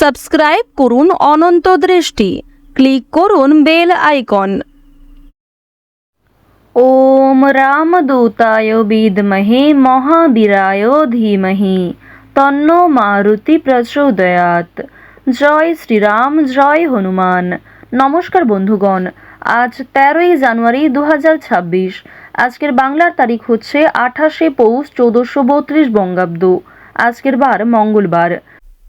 Subscribe করুন অনন্ত দৃষ্টি। Click করুন বেল আইকন। ওম রাম রামদূতায় বিদ্মহে মহাবীরায় ধীমহি। তন্ন মারুতি প্রচোদয়াত জয় শ্রীরাম, জয় হনুমান। নমস্কার বন্ধুগণ, আজ তেরোই জানুয়ারি দু হাজার ছাব্বিশ। আজকের বাংলার তারিখ হচ্ছে আঠাশে পৌষ চৌদ্দশো বত্রিশ বঙ্গাব্দ। আজকের বার মঙ্গলবার।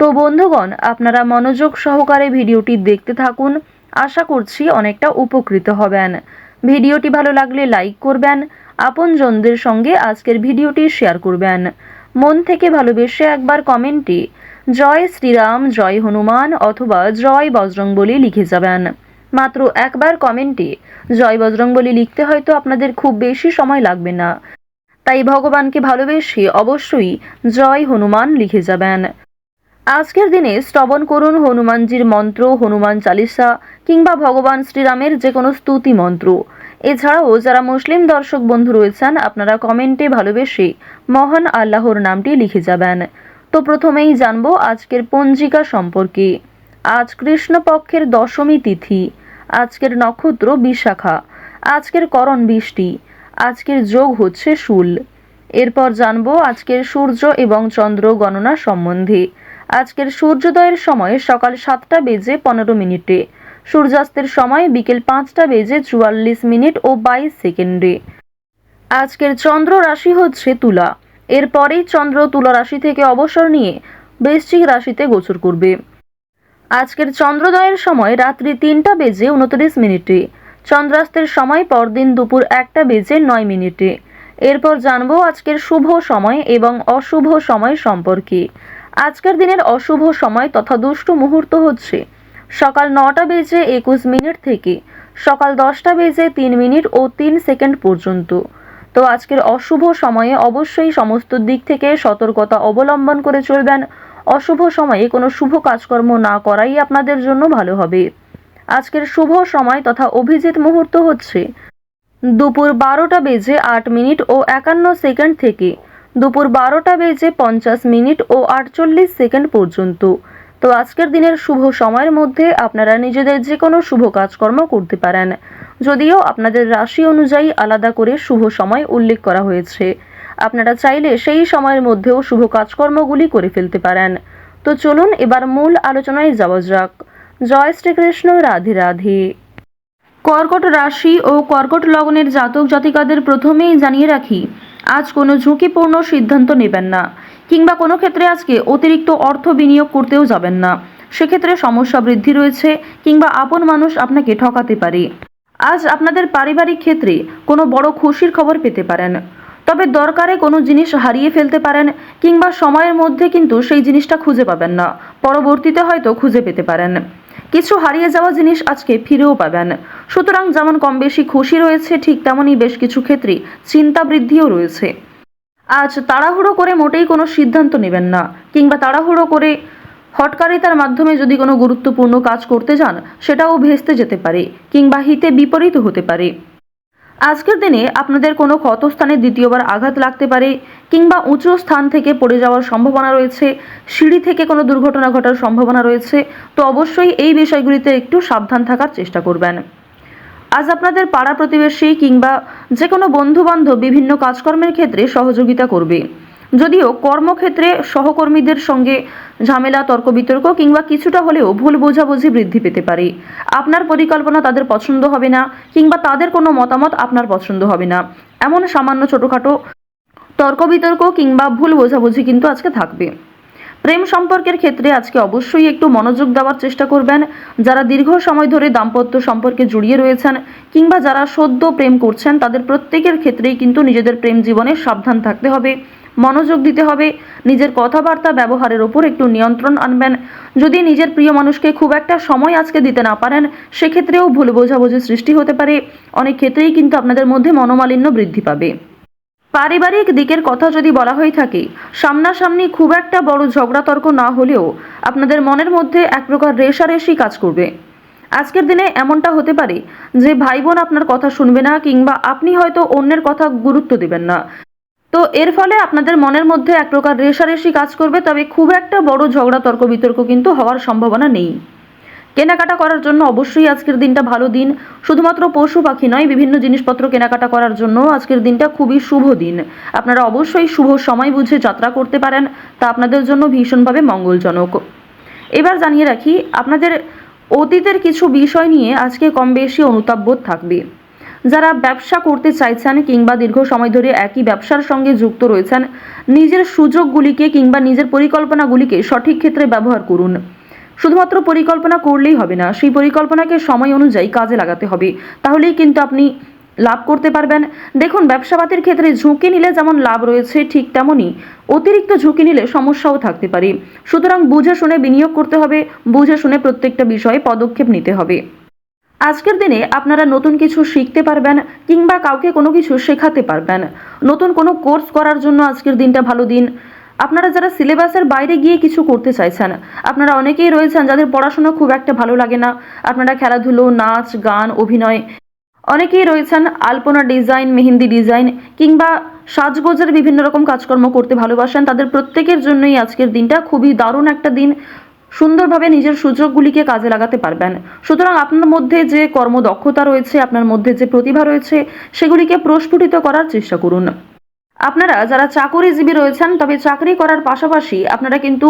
তো বন্ধুগণ, আপনারা মনোযোগ সহকারে ভিডিওটি দেখতে থাকুন। আশা করছি অনেকটা উপকৃত হবেন। ভিডিওটি ভালো লাগলে লাইক করবেন, আপনজনদের সঙ্গে আজকের ভিডিওটি শেয়ার করবেন। মন থেকে ভালোবেসে একবার কমেন্টে জয় শ্রীরাম, জয় হনুমান অথবা জয় বজরংবলী লিখে যাবেন। মাত্র একবার কমেন্টে জয় বজরংবলী লিখতে হয়তো আপনাদের খুব বেশি সময় লাগবে না। তাই ভগবানকে ভালোবেসে অবশ্যই জয় হনুমান লিখে যাবেন। আজকের দিনে শ্রবণ করুন হনুমানজির মন্ত্র, হনুমান চালিসা, কিংবা ভগবান শ্রীরামের যে কোনো স্তুতি মন্ত্র। এছাড়াও যারা মুসলিম দর্শক বন্ধু রয়েছেন, আপনারা কমেন্টে ভালোবেসে মহান আল্লাহর নামটি লিখে যাবেন। তো প্রথমেই জানব আজকের পঞ্জিকা সম্পর্কে। আজ কৃষ্ণপক্ষের দশমী তিথি, আজকের নক্ষত্র বিশাখা, আজকের করণ বৃষ্টি, আজকের যোগ হচ্ছে শুল। এরপর জানব আজকের সূর্য এবং চন্দ্র গণনা সম্বন্ধে। আজকের সূর্যোদয়ের সময় সকাল সাতটা বেজে পনেরো মিনিটে, সূর্যাস্তের সময় বিকেল পাঁচটা বেজে চুয়াল্লিশ মিনিট ও বাইশ সেকেন্ডে। আজকের চন্দ্র রাশি হচ্ছে তুলা। এরপরেই চন্দ্র তুলা রাশি থেকে অবসর নিয়ে বৃশ্চিক রাশিতে গোচর করবে। আজকের চন্দ্রোদয়ের সময় রাত্রি তিনটা বেজে উনত্রিশ মিনিটে, চন্দ্রাস্তের সময় পরদিন দুপুর একটা বেজে নয় মিনিটে। এরপর জানব আজকের শুভ সময় এবং অশুভ সময় সম্পর্কে। আজকের দিনের অশুভ সময় তথা দুষ্টু মুহূর্ত হচ্ছে। সকাল নটা বেজে একুশ মিনিট থেকে, সকাল দশটা বেজে তিন মিনিট ও তিন সেকেন্ড পর্যন্ত। তো আজকের অশুভ সময়ে অবশ্যই সমস্ত দিক থেকে সতর্কতা অবলম্বন করে চলবেন। অশুভ সময়ে কোনো শুভ কাজকর্ম না করাই আপনাদের জন্য ভালো হবে। আজকের শুভ সময় তথা অভিজিৎ মুহূর্ত হচ্ছে দুপুর বারোটা বেজে আট মিনিট ও একান্ন সেকেন্ড থেকে দুপুর বারোটা বেজে পঞ্চাশ মিনিট ও আটচল্লিশ সেকেন্ড পর্যন্ত। তো আজকের দিনের শুভ সময়ের মধ্যে আপনারা নিজেদের যে কোনো শুভ কাজকর্ম করতে পারেন। যদিও আপনাদের রাশি অনুযায়ী আলাদা করে শুভ সময় উল্লেখ করা হয়েছে। আপনারা চাইলে সেই সময়ের মধ্যেও শুভ কাজকর্মগুলি করে ফেলতে পারেন। তো চলুন এবার মূল আলোচনায় যাওয়া যাক। জয় শ্রীকৃষ্ণ, রাধে রাধে। কর্কট রাশি ও কর্কট লগ্নের জাতক জাতিকাদের প্রথমেই জানিয়ে রাখি আজ কোনো ঝুঁকিপূর্ণ সিদ্ধান্ত নেবেন না, কিংবা কোনো ক্ষেত্রে আজকে অতিরিক্ত অর্থ বিনিয়োগ করতেও যাবেন না। সেক্ষেত্রে সমস্যা বৃদ্ধি রয়েছে, কিংবা আপন মানুষ আপনাকে ঠকাতে পারে। আজ আপনাদের পারিবারিক ক্ষেত্রে কোনো বড় খুশির খবর পেতে পারেন। তবে দরকারে কোনো জিনিস হারিয়ে ফেলতে পারেন, কিংবা সময়ের মধ্যে কিন্তু সেই জিনিসটা খুঁজে পাবেন না। পরবর্তীতে হয়তো খুঁজে পেতে পারেন। কিছু হারিয়ে যাওয়া জিনিস আজকে ফিরেও পাবেন। সুতরাং যেমন কম বেশি খুশি রয়েছে, ঠিক তেমনই বেশ কিছু ক্ষেত্রে চিন্তা বৃদ্ধিও রয়েছে। আজ তাড়াহুড়ো করে মোটেই কোনো সিদ্ধান্ত নেবেন না, কিংবা তাড়াহুড়ো করে হটকারিতার মাধ্যমে যদি কোনো গুরুত্বপূর্ণ কাজ করতে যান, সেটাও ভেস্তে যেতে পারে, কিংবা হিতে বিপরীত হতে পারে। আজকের দিনে আপনাদের কোনো ক্ষতস্থানে দ্বিতীয়বার আঘাত লাগতে পারে, কিংবা উঁচু স্থান থেকে পড়ে যাওয়ার সম্ভাবনা রয়েছে, সিঁড়ি থেকে কোনো দুর্ঘটনা ঘটার সম্ভাবনা রয়েছে, তো অবশ্যই এই বিষয়গুলিতে একটু সাবধান থাকার চেষ্টা করবেন। আজ আপনাদের পাড়া প্রতিবেশী কিংবা যে কোনো বন্ধুবান্ধব বিভিন্ন কাজকর্মের ক্ষেত্রে সহযোগিতা করবে। যদিও কর্মক্ষেত্রে সহকর্মীদের সঙ্গে ঝামেলা, তর্ক বিতর্ক কিংবা কিছুটা হলেও ভুল বোঝাবুঝি বৃদ্ধি পেতে পারে। আপনার পরিকল্পনা তাদের পছন্দ হবে না কিংবা তাদের কোনো মতামত আপনার পছন্দ হবে না। এমন সামান্য ছোটোখাটো তর্ক বিতর্ক কিংবা ভুল বোঝাবুঝি কিন্তু আজকে থাকবে। প্রেম সম্পর্কের ক্ষেত্রে আজকে অবশ্যই একটু মনোযোগ দেওয়ার চেষ্টা করবেন। যারা দীর্ঘ সময় ধরে দাম্পত্য সম্পর্কে জড়িয়ে রয়েছেন কিংবা যারা সদ্য প্রেম করছেন, তাদের প্রত্যেকের ক্ষেত্রেই কিন্তু নিজেদের প্রেম জীবনে সাবধান থাকতে হবে, মনোযোগ দিতে হবে, নিজের কথাবার্তা ব্যবহারের ওপর একটু নিয়ন্ত্রণ আনবেন। যদি নিজের প্রিয় মানুষকে খুব একটা সময় আজকে দিতে না পারেন, সেক্ষেত্রেও ভুল বোঝাবুঝি সৃষ্টি হতে পারে। অনেক ক্ষেত্রেই কিন্তু আপনাদের মধ্যে মনোমালিন্য বৃদ্ধি পাবে। পারিবারিক দিকের কথা যদি বলা হয়ে থাকে, সামনাসামনি খুব একটা বড় ঝগড়া তর্ক না হলেও আপনাদের মনের মধ্যে এক প্রকার রেশারেশি কাজ করবে। আজকের দিনে এমনটা হতে পারে যে ভাই বোন আপনার কথা শুনবে না কিংবা আপনি হয়তো অন্যের কথা গুরুত্ব দেবেন না। তো এর ফলে আপনাদের মনের মধ্যে এক প্রকার রেশারেশি কাজ করবে, তবে খুব একটা বড় ঝগড়া তর্ক বিতর্ক কিন্তু হওয়ার সম্ভাবনা নেই। কেনাকাটা করার জন্য অবশ্যই আজকের দিনটা ভালো দিন। শুধুমাত্র পশু পাখি নয়, বিভিন্ন জিনিসপত্র কেনাকাটা করার জন্য আজকের দিনটা খুবই শুভ দিন। আপনারা অবশ্যই শুভ সময় বুঝে যাত্রা করতে পারেন, তা আপনাদের জন্য ভীষণভাবে মঙ্গলজনক। এবার জানিয়ে রাখি, আপনাদের অতীতের কিছু বিষয় নিয়ে আজকে কম বেশি অনুতাপবোধ থাকবে। যারা ব্যবসা করতে চাইছেন কিংবা দীর্ঘ সময় ধরে একই ব্যবসার সঙ্গে যুক্ত রয়েছেন, নিজের সুযোগগুলিকে কিংবা নিজের পরিকল্পনাগুলিকে সঠিক ক্ষেত্রে ব্যবহার করুন। শুধুমাত্র পরিকল্পনা করলেই হবে না, সেই পরিকল্পনাকে সময় অনুযায়ী কাজে লাগাতে হবে। তাহলেই কিন্তু আপনি লাভ করতে পারবেন। দেখুন, ব্যবসাপাতির ক্ষেত্রে ঝুঁকি নিলে যেমন লাভ রয়েছে, ঠিক তেমনই অতিরিক্ত ঝুঁকি নিলে সমস্যাও থাকতে পারে। সুতরাং বুঝে শুনে বিনিয়োগ করতে হবে, বুঝে শুনে প্রত্যেকটা বিষয়ে পদক্ষেপ নিতে হবে। আজকের দিনে আপনারা নতুন কিছু শিখতে পারবেন কিংবা কাউকে কোনো কিছু শেখাতে পারবেন। নতুন কোনো কোর্স করার জন্য আজকের দিনটা ভালো দিন। আপনারা যারা সিলেবাসের বাইরে গিয়ে কিছু করতে চাইছেন, আপনারা অনেকেই রয়েছেন যাদের পড়াশোনা খুব একটা ভালো লাগে না। আপনারা খেলাধুলো, নাচ, গান, অভিনয়। অনেকেই রয়েছেন আলপনা ডিজাইন, মেহেন্দি ডিজাইন কিংবা সাজগোজের বিভিন্ন রকম কাজকর্ম করতে ভালোবাসেন। তাদের প্রত্যেকের জন্যই আজকের দিনটা খুবই দারুণ একটা দিন। সুন্দরভাবে নিজের সুযোগগুলিকে কাজে লাগাতে পারবেন। সুতরাং আপনার মধ্যে যে কর্মদক্ষতা রয়েছে, আপনার মধ্যে যে প্রতিভা রয়েছে, সেগুলিকে প্রস্ফুটিত করার চেষ্টা করুন। আপনারা যারা চাকরিজীবী রয়েছেন, তবে চাকরি করার পাশাপাশি আপনারা কিন্তু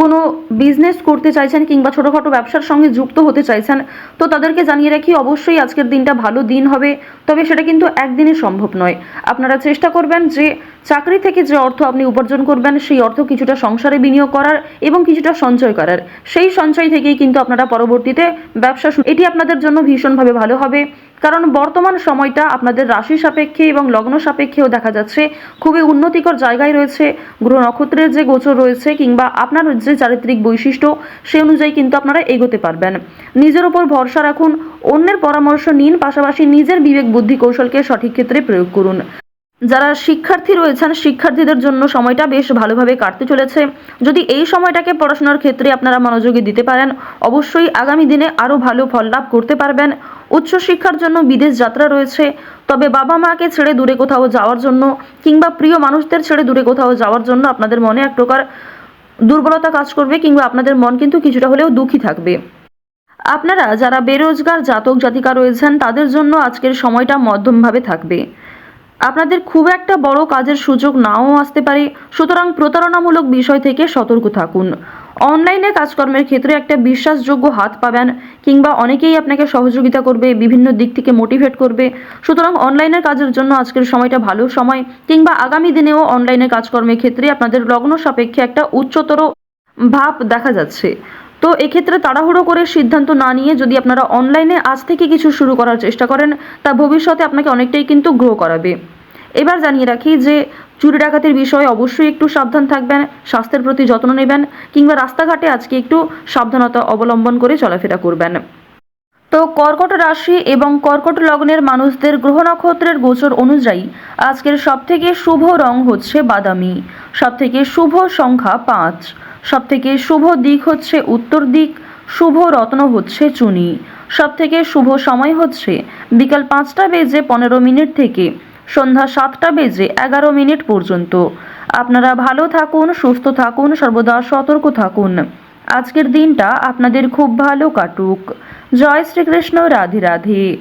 কোনো বিজনেস করতে চাইছেন কিংবা ছোটোখাটো ব্যবসার সঙ্গে যুক্ত হতে চাইছেন, তো তাদেরকে জানিয়ে রাখি, অবশ্যই আজকের দিনটা ভালো দিন হবে, তবে সেটা কিন্তু একদিনে সম্ভব নয়। আপনারা চেষ্টা করবেন যে চাকরি থেকে যে অর্থ আপনি উপার্জন করবেন, সেই অর্থ কিছুটা সংসারে বিনিয়োগ করার এবং কিছুটা সঞ্চয় করার। সেই সঞ্চয় থেকেই কিন্তু আপনারা পরবর্তীতে ব্যবসা এটি আপনাদের জন্য ভীষণভাবে ভালো হবে। কারণ বর্তমান সময়টা আপনাদের রাশি সাপেক্ষে এবং লগ্ন সাপেক্ষেও দেখা যাচ্ছে খুবই উন্নতিকর জায়গায় রয়েছে। গ্রহ নক্ষত্রের যে গোচর রয়েছে কিংবা আপনার যে চারিত্রিক বৈশিষ্ট্য, সে অনুযায়ী কিন্তু আপনারা এগোতে পারবেন। নিজের ওপর ভরসা রাখুন, অন্যের পরামর্শ নিন, পাশাপাশি নিজের বিবেক বুদ্ধি কৌশলকে সঠিক ক্ষেত্রে প্রয়োগ করুন। যারা শিক্ষার্থী রয়েছেন, শিক্ষার্থীদের জন্য সময়টা বেশ ভালোভাবে কাটতে চলেছে। যদি এই সময়টাকে পড়াশোনার ক্ষেত্রে আপনারা মনোযোগী দিতে পারেন, অবশ্যই আগামী দিনে আরও ভালো ফল লাভ করতে পারবেন। উচ্চশিক্ষার জন্য বিদেশ যাত্রা রয়েছে, তবে বাবা মাকে ছেড়ে দূরে কোথাও যাওয়ার জন্য কিংবা প্রিয় মানুষদের ছেড়ে দূরে কোথাও যাওয়ার জন্য আপনাদের মনে এক প্রকার দুর্বলতা কাজ করবে কিংবা আপনাদের মন কিন্তু কিছুটা হলেও দুঃখী থাকবে। আপনারা যারা বেরোজগার জাতক জাতিকা রয়েছেন, তাদের জন্য আজকের সময়টা মধ্যমভাবে থাকবে। আপনাদের খুব একটা বড় কাজের সুযোগ নাও আসতে পারে। সুতরাং প্রতারণামূলক বিষয় থেকে সতর্ক থাকুন। অনলাইনে কাজকর্মের ক্ষেত্রে একটা বিশ্বাসযোগ্য হাত পাবেন, কিংবা অনেকেই আপনাকে সহযোগিতা করবে, বিভিন্ন দিক থেকে মোটিভেট করবে। সুতরাং অনলাইনের কাজের জন্য আজকের সময়টা ভালো সময়, কিংবা আগামী দিনেও অনলাইনে কাজকর্মের ক্ষেত্রে আপনাদের লগ্ন সাপেক্ষে একটা উচ্চতর ভাব দেখা যাচ্ছে। তো এক্ষেত্রে তাড়াহুড়ো করে সিদ্ধান্ত না নিয়ে যদি আপনারা অনলাইনে আজ থেকে কিছু শুরু করার চেষ্টা করেন, তা ভবিষ্যতে আপনাকে অনেকটাই কিন্তু গ্রো করাবে। এবার জানিয়ে রাখি যে চুরি ডাকাতির বিষয়ে অবশ্যই একটু সাবধান থাকবেন, স্বাস্থ্যের প্রতি যত্ন নেবেন কিংবা রাস্তাঘাটে আজকে একটু সাবধানতা অবলম্বন করে চলাফেরা করবেন। তো কর্কট রাশি এবং কর্কট লগ্নের মানুষদের গ্রহ নক্ষত্রের গোচর অনুযায়ী আজকের সবথেকে শুভ রং হচ্ছে বাদামি, সবথেকে শুভ সংখ্যা পাঁচ, সবথেকে শুভ দিক হচ্ছে উত্তর দিক, শুভ রত্ন হচ্ছে চুনি, সবথেকে শুভ সময় হচ্ছে বিকাল পাঁচটা বেজে পনেরো মিনিট থেকে সন্ধ্যা সাতটা বেজে এগারো মিনিট পর্যন্ত। আপনারা ভালো থাকুন, সুস্থ থাকুন, সর্বদা সতর্ক থাকুন। আজকের দিনটা আপনাদের খুব ভালো কাটুক। জয় শ্রীকৃষ্ণ রাধে রাধে।